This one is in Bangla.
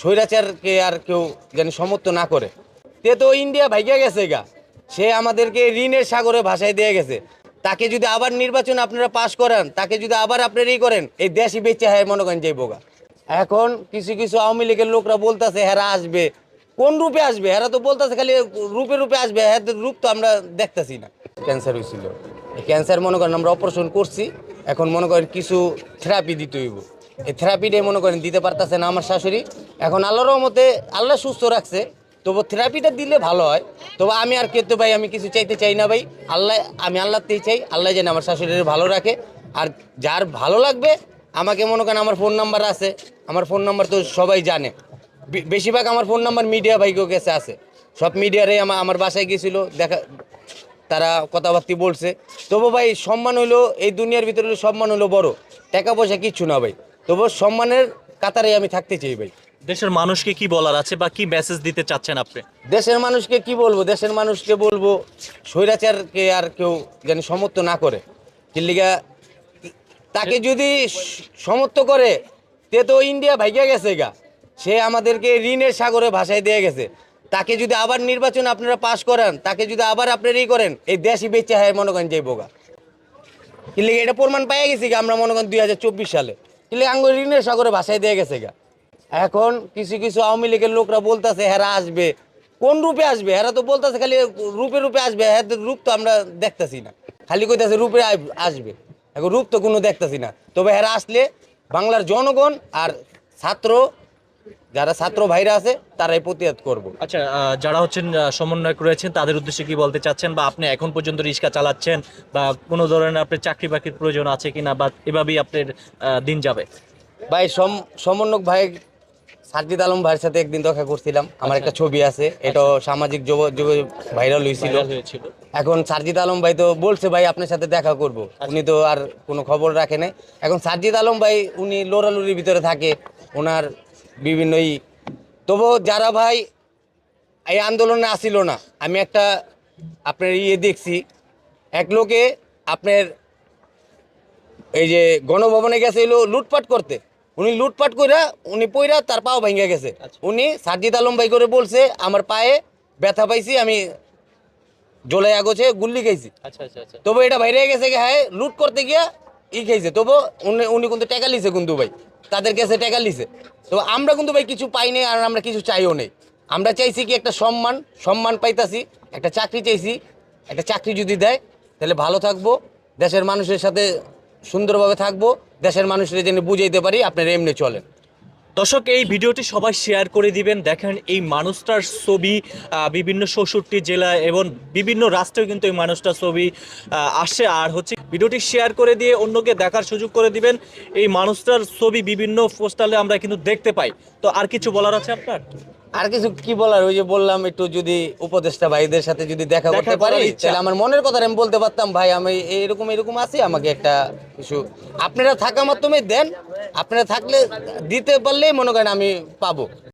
স্বৈরাচারকে আর কেউ যেন সমর্থ না করে। তে তো ইন্ডিয়া ভাইগা গেছে গা। সে আমাদেরকে ঋণের সাগরে ভাষায় দিয়ে গেছে। তাকে যদি আবার নির্বাচন আপনারা পাশ করান, তাকে যদি আবার আপনারা ই করেন, এই দেশই বেঁচে হয় মনে করেন যাইব গা। এখন কিছু কিছু আওয়ামী লীগের লোকরা বলতেছে, হেরা আসবে। কোন রূপে আসবে? হেরা তো বলতেছে খালি রূপে রূপে আসবে হ্যাঁ রূপ তো আমরা দেখতেছি না। ক্যান্সার হয়েছিল এই ক্যান্সার মনে করেন আমরা অপারেশন করছি। এখন মনে করেন কিছু থেরাপি দিতে হইব। এই থেরাপিটাই মনে করেন দিতে পারতেছে না আমার শাশুড়ি। এখন আল্লাহর রহমতে আল্লাহ সুস্থ রাখছে। তবু থেরাপিটা দিলে ভালো হয়। তবু আমি আর কেতো ভাই, আমি কিছু চাইতে চাই না ভাই। আল্লাহ, আমি আল্লাহতেই চাই, আল্লাহ যেন আমার শাশুড়ির ভালো রাখে। আর যার ভালো লাগবে, আমাকে মনে করেন আমার ফোন নাম্বার আছে। আমার ফোন নাম্বার তো সবাই জানে। বেশিরভাগ আমার ফোন নাম্বার মিডিয়া ভাইকেও কাছে আছে। সব মিডিয়ারে আমার আমার বাসায় গেছিল দেখা, তারা কথাবার্তি বলছে। তবু ভাই, সম্মান হইল, এই দুনিয়ার ভিতরে সম্মান হইল বড়। টাকা পয়সা কিচ্ছু না ভাই। তবু সম্মানের কাতারে আমি থাকতে চাই ভাই। দেশের মানুষকে কি বলার আছে বা কি মেসেজ দিতে চাচ্ছেন আপনি? দেশের মানুষকে কি বলব? দেশের মানুষকে বলব, স্বৈরাচারকে আর কেউ যেন সমর্থ না করে। কিল্লিগা তাকে যদি সমর্থ করে, তে তো ইন্ডিয়া ভাইগা গেছে গা। সে আমাদেরকে ঋণের সাগরে ভাষায় দিয়ে গেছে। তাকে যদি আবার নির্বাচন আপনারা পাশ করান, তাকে যদি আবার আপনারা ই করেন, এই দেশই বেঁচে হয় মনে করেন যাইব গা। কিন্তু এটা প্রমাণ পাই গেছি গা, আমরা মনে করেন দুই হাজার চব্বিশ সালে। কিন্তু আঙ্গ ঋণের সাগরে ভাষায় দিয়ে গেছে গা। এখন কিছু কিছু আওয়ামী লীগের লোকরা বলতেছে হেরা আসবে। কোন রূপে আসবে? হেরা তো বলতেছে খালি রূপে রূপে আসবে হ্যাঁ রূপ তো আমরা দেখতেছি না। খালি কইতাছে রূপে আসবে। এখন রূপ তো কোনো দেখতেছি না। তবে হেরা আসলে বাংলার জনগণ আর ছাত্র যারা ছাত্র ভাইরা আছে তারাই প্রতিবাদ করব। আচ্ছা যারা হচ্ছেন আহ, সমন্বয়ক রয়েছেন তাদের উদ্দেশ্যে কি বলতে চাচ্ছেন? বা আপনি এখন পর্যন্ত রিক্সা চালাচ্ছেন বা কোনো ধরনের আপনার চাকরি বাকরির প্রয়োজন আছে কিনা বা এভাবেই আপনার দিন যাবে? ভাই সম সমন্বয়ক ভাই সাজিদ আলম ভাইয়ের সাথে একদিন দেখা করছিলাম। আমার একটা ছবি আছে এটা সামাজিক যোগ যোগ ভাইরাল হয়েছিল। এখন সারজিদ আলম ভাই তো বলছে ভাই আপনার সাথে দেখা করব। উনি তো আর কোনো খবর রাখে নাই। এখন সারজিদ আলম ভাই উনি লোরালুরির ভিতরে থাকে। ওনার বিভিন্ন ই তবু যারা ভাই এই আন্দোলনে আসিল না। আমি একটা আপনার ইয়ে দেখছি এক লোকে আপনার এই যে গণভবনে গেছে লুটপাট করতে। উনি লুটপাট কইরা উনি পইরা তার পাও ভেঙে গেছে। উনি সাজিদ আলম ভাই করে বলছে আমার পায়ে ব্যথা পাইছি আমি জোলাই আগোছে গুল্লি খাইছি। আচ্ছা আচ্ছা আচ্ছা। তবু এটা বাইরে গেছে কি হ্যাঁ লুট করতে গিয়া ই খাইছে। তবু উনি উনি কিন্তু টাকা লিছে কিন্তু ভাই তাদের কাছে টাকা লিছে তো আমরা কিন্তু ভাই কিছু পাই নাই আর আমরা কিছু চাইও নেই। আমরা চাইছি কি একটা সম্মান সম্মান পাইতাছি একটা চাকরি চাইছি একটা চাকরি যদি দেয় তাহলে ভালো থাকব দেশের মানুষের সাথে সুন্দরভাবে থাকব দেশের মানুষরা যেন বুঝাইতে পারি, আপনারা এমনি চলেন। দর্শক, এই ভিডিওটি সবাই শেয়ার করে দিবেন। দেখেন, এই মানুষটার ছবি বিভিন্ন ষষট্টি জেলা এবং বিভিন্ন রাষ্ট্রেও কিন্তু এই মানুষটার ছবি আসে। আর হচ্ছে ভিডিওটি শেয়ার করে দিয়ে অন্যকে দেখার সুযোগ করে দিবেন। এই মানুষটার ছবি বিভিন্ন পোস্টালে আমরা কিন্তু দেখতে পাই। তো আর কিছু বলার আছে আপনার? আর কিছু কি বলার? ওই যে বললাম একটু যদি উপদেষ্টা ভাইদের সাথে যদি দেখা করতে পারি তাহলে আমার মনের কথা আমি বলতে পারতাম ভাই আমি এরকম এরকম আছি আমাকে একটা কিছু আপনারা থাকা মাধ্যমে দেন আপনারা থাকলে দিতে পারলেই মনে করেন আমি পাবো।